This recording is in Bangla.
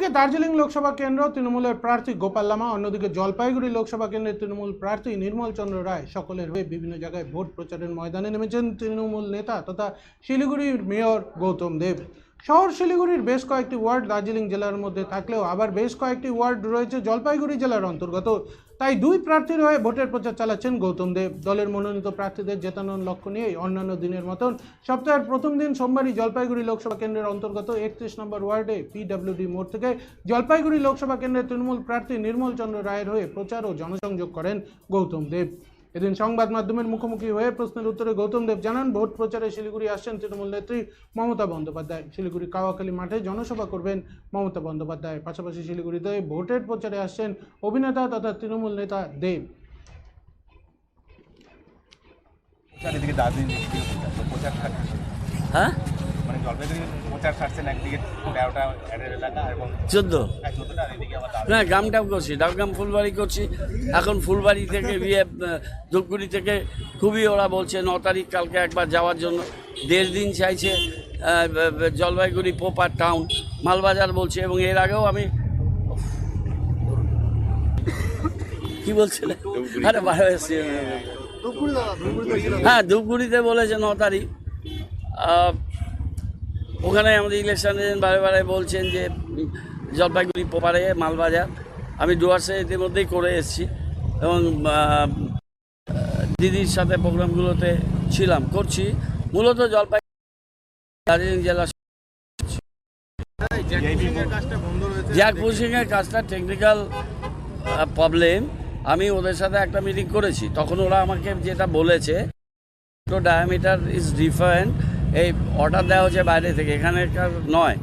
একদিকে দার্জিলিং লোকসভা কেন্দ্র তৃণমূলের প্রার্থী গোপাল লামা, অন্যদিকে জলপাইগুড়ি লোকসভা কেন্দ্রের তৃণমূল প্রার্থী নির্মল চন্দ্র রায় সকলের হয়ে বিভিন্ন জায়গায় ভোট প্রচারের ময়দানে নেমেছেন তৃণমূল নেতা তথা শিলিগুড়ির মেয়র গৌতম দেব। শহর শিলিগুড়ির বেশ কয়েকটি ওয়ার্ড দার্জিলিং জেলার মধ্যে থাকলেও আবার বেশ কয়েকটি ওয়ার্ড রয়েছে জলপাইগুড়ি জেলার অন্তর্গত। তাই দুই প্রার্থীর হয়ে ভোটের প্রচার চালাচ্ছেন গৌতম দেব। দলের মনোনীত প্রার্থীদের জেতানোর লক্ষ্য নিয়েই অন্যান্য দিনের মতন সপ্তাহের প্রথম দিন সোমবারই জলপাইগুড়ি লোকসভা কেন্দ্রের অন্তর্গত একত্রিশ নম্বর ওয়ার্ডে পিডব্লিউডি মোড় থেকে জলপাইগুড়ি লোকসভা কেন্দ্রের তৃণমূল প্রার্থী নির্মল চন্দ্র রায়ের হয়ে প্রচার ও জনসংযোগ করেন গৌতম দেব। এদিন সংবাদ মাধ্যমের মুখোমুখি হয়ে প্রশ্নের উত্তরে গৌতম দেব জানান ভোট প্রচারে শিলিগুড়ি আসছেন তৃণমূল নেত্রী মমতা বন্দ্যোপাধ্যায়। শিলিগুড়ি কাওয়াখালী মাঠে জনসভা করবেন মমতা বন্দ্যোপাধ্যায়। পাশাপাশি শিলিগুড়িতে ভোটের প্রচারে আসছেন অভিনেতা তথা তৃণমূল নেতা দেব। চারিদিকে দার্জিলিং প্রচার থাকছে হ্যাঁ? জলপাইগুড়ি প্রচার ছাড়ছেন একদিকে তেরোটা এলাকা এবং চোদ্দ? না গ্রামটাও করছি ডাকগ্রাম ফুলবাড়ি করছি। এখন ফুলবাড়ি থেকে বিয়ে ধূপগুড়ি থেকে খুবই ওরা বলছে ন তারিখ কালকে একবার যাওয়ার জন্য। দেড় দিন চাইছে জলপাইগুড়ি পোপার টাউন মালবাজার বলছে এবং এর আগেও আমি কি বলছিলেন আরে বাইরে এসছি হ্যাঁ ধূপগুড়িতে বলেছে ন তারিখ। ওখানে আমাদের ইলেকশন বারে বারে বলছেন যে, জলপাইগুড়ি পোপারে মালবাজার। আমি ডুয়ার্সে ইতিমধ্যেই করে এসেছি এবং দিদির সাথে প্রোগ্রামগুলোতে ছিলাম, করছি। মূলত জলপাই দার্জিলিং জেলা জ্যাক পুশিংয়ের কাজটা টেকনিক্যাল প্রবলেম আমি ওদের সাথে একটা মিটিং করেছি। তখন ওরা আমাকে যেটা বলেছে তো ডায়ামিটার ইজ ডিফারেন্ট এই অর্ডার দেওয়া হচ্ছে বাইরে থেকে এখানে নয়।